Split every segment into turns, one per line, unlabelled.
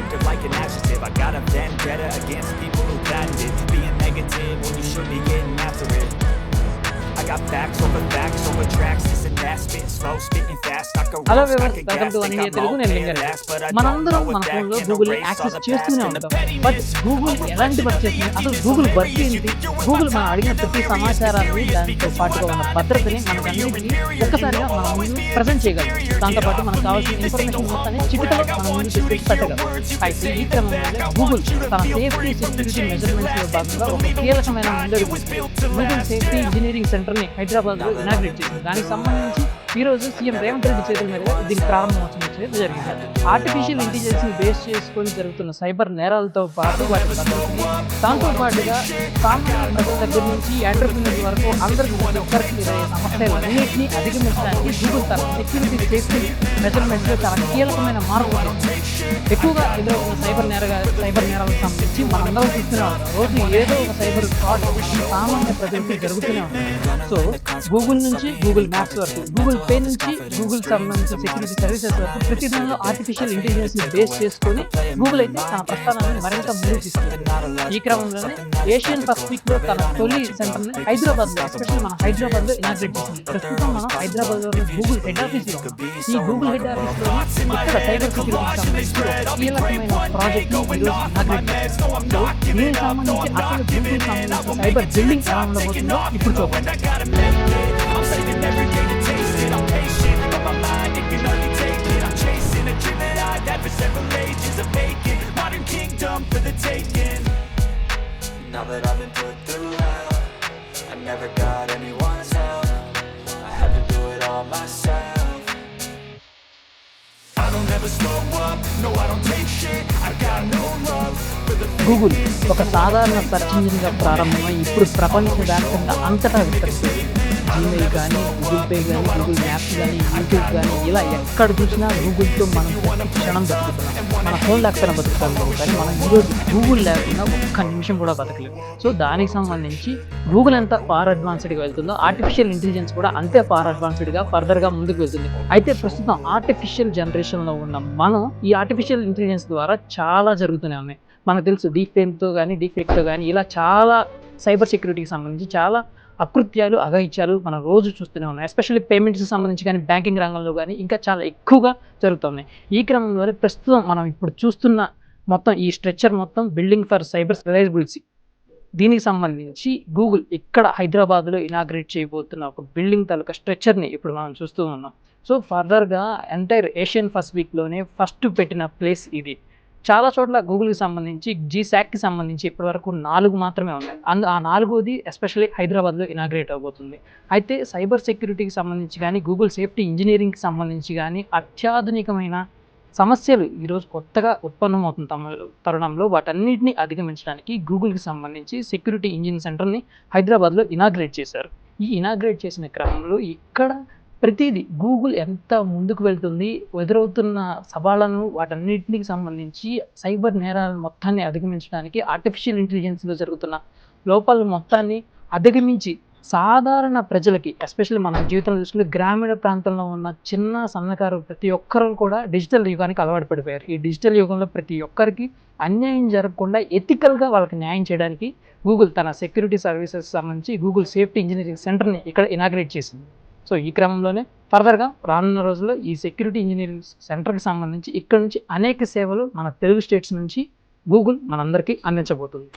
descriptive like an adjective. I got a vendetta against people who patented Being negative when you should be getting after it. I got facts over facts over tracks
hello viewers welcome to one Telugu నేను మనందరం మన ఫోన్లో
can
Google access చేస్తూనే ఉంటాం. But Google ఎలాంటి work చేస్తుంది అసలు Google work ఏంటి? గూగుల్ మనం అడిగిన ప్రతి సమాచారాన్ని దాంతో పాటుగా ఉన్న భద్రతని మనకన్నిటికీ ఒక్కసారిగా మన ముందు ప్రజెంట్ చేయగలం దాంతో పాటు మనకు కావాల్సిన ఇన్ఫర్మేషన్ మొత్తాన్ని చిటికలో మన ముందు తీసుకొచ్చి పెట్టగలం అయితే ఈ క్రమంలో గూగుల్ తన సేఫ్టీ సెక్యూరిటీ మెజర్మెంట్స్లో భాగంగా ఒక కీలకమైన ముందడుగు గూగుల్ సేఫ్టీ ఇంజనీరింగ్ సెంటర్ని హైదరాబాద్లో ఇనాగ్రేట్ చేసింది దానికి సంబంధించి ఈరోజు సీఎం రేవంత్ రెడ్డి చేతుల మీదుగా దీనికి ప్రారంభోత్సవం చేయడం జరిగింది. ఆర్టిఫిషియల్ ఇంటెలిజెన్స్ బేస్ చేసుకొని జరుగుతున్న సైబర్ నేరాలతో పాటు వాటి దాంతో పాటుగా సామాన్య ప్రజల దగ్గర నుంచి ఎంటర్ప్రినర్ వరకు అందరికీ ప్రతి ఒక్కరికి సమస్యలన్నింటినీ అధిగమించడానికి గూగుల్ తన సెక్యూరిటీ సేఫ్టీ మెజర్మెంట్లో చాలా కీలకమైన మార్పులు ఎక్కువగా ఎదురవుతున్న సైబర్ నేరగా సైబర్ నేరాలకు సంబంధించి మనందరం చూస్తూనే ఉంటాం. రోజు ఏదో ఒక సైబర్ ఫ్రాడ్ సామాన్య ప్రజలకి జరుగుతూనే ఉంటుంది. సో గూగుల్ నుంచి గూగుల్ మ్యాప్స్ వరకు గూగుల్ పే నుంచి గూగుల్ సంబంధించిన సెక్యూరిటీ సర్వీసెస్ వరకు ప్రతి దానిలో ఆర్టిఫిషియల్ ఇంటెలిజెన్స్ని బేస్ చేసుకొని గూగుల్ అయితే తన ప్రస్థానాన్ని మరింత ముందుకు తీసుకెళ్తుంది. ఈ క్రమంలోనే ఏషియన్ పసిఫిక్లో తన తొలి సెంటర్ని హైదరాబాద్లో ఎస్పెషల్ మన హైదరాబాద్లో ఇనాగ్రేట్ చేసింది. ప్రస్తుతం మనం హైదరాబాద్లో గూగుల్ హెడ్ ఆఫీస్లో ఈ గూగుల్ హెడ్ ఆఫీస్లో ఇక్కడ సైబర్ సెక్యూరిటీ కీలకమైన ప్రాజెక్ట్ దీనికి సంబంధించి అసలు గూగుల్ సంబంధించిన సైబర్ బిల్డింగ్ ఎలా ఉండబోతుందో ఇప్పుడు చూద్దాం. గూగుల్ ఒక సాధారణ సెర్చ్ ఇంజిన్గా ప్రారంభమై ఇప్పుడు ప్రపంచవ్యాప్తంగా అంతటా విస్తరిస్తుంది జీమెయిల్ కానీ గూగుల్ పే కానీ గూగుల్ మ్యాప్స్ కానీ యూట్యూబ్ కానీ ఇలా ఎక్కడ చూసినా గూగుల్తో మనం క్షణం బతుకుతున్నాం. మన ఫోన్ లేకపోయినా బతుకుతాం కానీ మనం ఈరోజు గూగుల్ లేకుండా ఒక్క నిమిషం కూడా బతకలేదు సో దానికి సంబంధించి గూగుల్ ఎంత ఫార్ అడ్వాన్స్డ్గా వెళ్తుందో ఆర్టిఫిషియల్ ఇంటెలిజెన్స్ కూడా అంతే ఫార్ అడ్వాన్స్డ్గా ఫర్దర్గా ముందుకు వెళ్తుంది. అయితే ప్రస్తుతం ఆర్టిఫిషియల్ జనరేషన్లో ఉన్న మనం ఈ ఆర్టిఫిషియల్ ఇంటెలిజెన్స్ ద్వారా చాలా జరుగుతూనే ఉన్నాయి. మనకు తెలుసు డీప్ ఫేమ్తో కానీ డీప్ ఫేక్తో కానీ ఇలా చాలా సైబర్ సెక్యూరిటీకి సంబంధించి చాలా అకృత్యాలు అఘాయిత్యాలు మనం రోజు చూస్తూనే ఉన్నాయి. ఎస్పెషల్లీ పేమెంట్స్ సంబంధించి కానీ బ్యాంకింగ్ రంగంలో కానీ ఇంకా చాలా ఎక్కువగా జరుగుతున్నాయి. ఈ క్రమంలోనే ప్రస్తుతం మనం ఇప్పుడు చూస్తున్న మొత్తం ఈ స్ట్రెచ్చర్ మొత్తం బిల్డింగ్ ఫర్ సైబర్ రిలయబిలిటీ దీనికి సంబంధించి గూగుల్ ఇక్కడ హైదరాబాద్లో ఇనాగ్రేట్ చేయబోతున్న ఒక బిల్డింగ్ తాలూకా స్ట్రెచ్చర్ని ఇప్పుడు మనం చూస్తూ ఉన్నాం. సో ఫర్దర్గా ఎంటైర్ ఏషియన్ ఫస్ట్ వీక్లోనే ఫస్ట్ పెట్టిన ప్లేస్ ఇది. చాలా చోట్ల గూగుల్కి సంబంధించి జీశాక్కి సంబంధించి ఇప్పటివరకు నాలుగు మాత్రమే ఉన్నాయి. అందు ఆ నాలుగోది ఎస్పెషల్లీ హైదరాబాద్లో ఇనాగ్రేట్ అవబోతుంది. అయితే సైబర్ సెక్యూరిటీకి సంబంధించి కానీ గూగుల్ సేఫ్టీ ఇంజనీరింగ్కి సంబంధించి కానీ అత్యాధునికమైన సమస్యలు ఈరోజు కొత్తగా ఉత్పన్నమవుతున్న తమ- తరుణంలో వాటన్నిటిని అధిగమించడానికి గూగుల్కి సంబంధించి సెక్యూరిటీ ఇంజిన్ సెంటర్ని హైదరాబాద్లో ఇనాగ్రేట్ చేశారు. ఈ ఇనాగ్రేట్ చేసిన క్రమంలో ఇక్కడ ప్రతిదీ గూగుల్ ఎంత ముందుకు వెళ్తుంది ఎదురవుతున్న సవాళ్ళను వాటన్నిటికి సంబంధించి సైబర్ నేరాల మొత్తాన్ని అధిగమించడానికి ఆర్టిఫిషియల్ ఇంటెలిజెన్స్లో జరుగుతున్న లోపాల మొత్తాన్ని అధిగమించి సాధారణ ప్రజలకి ఎస్పెషల్లీ మన జీవితంలో చూసుకుంటే గ్రామీణ ప్రాంతంలో ఉన్న చిన్న సన్నకారు ప్రతి ఒక్కరూ కూడా డిజిటల్ యుగానికి అలవాటు పడిపోయారు. ఈ డిజిటల్ యుగంలో ప్రతి ఒక్కరికి అన్యాయం జరగకుండా ఎథికల్గా వాళ్ళకి న్యాయం చేయడానికి గూగుల్ తన సెక్యూరిటీ సర్వీసెస్ సంబంధించి గూగుల్ సేఫ్టీ ఇంజనీరింగ్ సెంటర్ని ఇక్కడ ఇనాగ్రేట్ చేసింది. సో ఈ క్రమంలోనే ఫర్దర్గా రానున్న రోజుల్లో ఈ సెక్యూరిటీ ఇంజనీరింగ్ సెంటర్కి సంబంధించి ఇక్కడ నుంచి అనేక సేవలు మన తెలుగు స్టేట్స్ నుంచి గూగుల్ మనందరికీ అందించబోతుంది.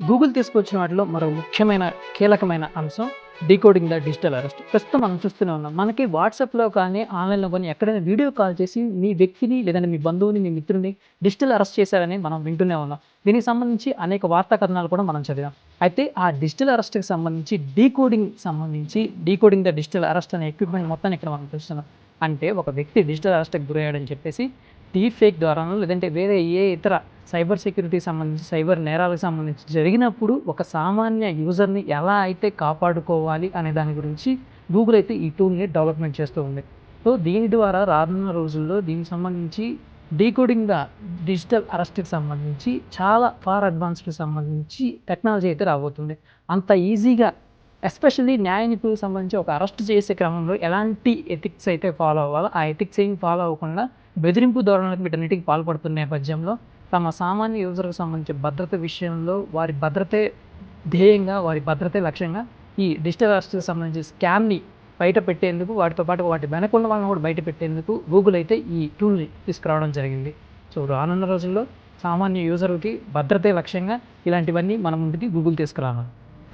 గూగుల్ తీసుకొచ్చిన వాటిలో మరో ముఖ్యమైన కీలకమైన అంశం డీకోడింగ్ ద డిజిటల్ అరెస్ట్. ప్రస్తుతం మనం చూస్తూనే ఉన్నాం. మనకి వాట్సాప్లో కానీ ఆన్లైన్లో కానీ ఎక్కడైనా వీడియో కాల్ చేసి మీ వ్యక్తిని లేదంటే మీ బంధువుని మీ మిత్రుని డిజిటల్ అరెస్ట్ చేశారని మనం వింటూనే ఉన్నాం. దీనికి సంబంధించి అనేక వార్తా కథనాలు కూడా మనం చదివాం. అయితే ఆ డిజిటల్ అరెస్ట్కి సంబంధించి డీకోడింగ్ సంబంధించి డీకోడింగ్ ద డిజిటల్ అరెస్ట్ అనే ఎక్విప్మెంట్ మొత్తాన్ని ఇక్కడ మనం చూస్తున్నాం. అంటే ఒక వ్యక్తి డిజిటల్ అరెస్ట్కి గురయ్యాడని చెప్పేసి డీప్ ఫేక్ ద్వారానో లేదంటే వేరే ఏ ఇతర సైబర్ సెక్యూరిటీ సంబంధించి సైబర్ నేరాలకు సంబంధించి జరిగినప్పుడు ఒక సామాన్య యూజర్ని ఎలా అయితే కాపాడుకోవాలి అనే దాని గురించి గూగుల్ అయితే ఈ టూల్ని డెవలప్మెంట్ చేస్తూ ఉంది. సో దీని ద్వారా రానున్న రోజుల్లో దీనికి సంబంధించి డీకోడింగ్ ద డిజిటల్ అరెస్ట్కి సంబంధించి చాలా ఫార్ అడ్వాన్స్డ్కి సంబంధించి టెక్నాలజీ అయితే రాబోతుంది. అంత ఈజీగా ఎస్పెషల్లీ న్యాయ నిపుణులకు సంబంధించి ఒక అరెస్ట్ చేసే క్రమంలో ఎలాంటి ఎథిక్స్ అయితే ఫాలో అవ్వాలో ఆ ఎథిక్స్ ఏం ఫాలో అవ్వకుండా బెదిరింపు ధోరణులకు వీటన్నిటికీ పాల్పడుతున్న నేపథ్యంలో తమ సామాన్య యూజర్కి సంబంధించి భద్రత విషయంలో వారి భద్రతే ధ్యేయంగా వారి భద్రతే లక్ష్యంగా ఈ డిజిటల్ అరెస్ట్కి సంబంధించి స్కామ్ని బయట పెట్టేందుకు వాటితో పాటు వాటి వెనకున్న వాళ్ళని కూడా బయట పెట్టేందుకు గూగుల్ అయితే ఈ టూల్ని తీసుకురావడం జరిగింది. సో రానున్న రోజుల్లో సామాన్య యూజర్కి భద్రతే లక్ష్యంగా ఇలాంటివన్నీ మన ముందుకి గూగుల్ తీసుకురావాలి.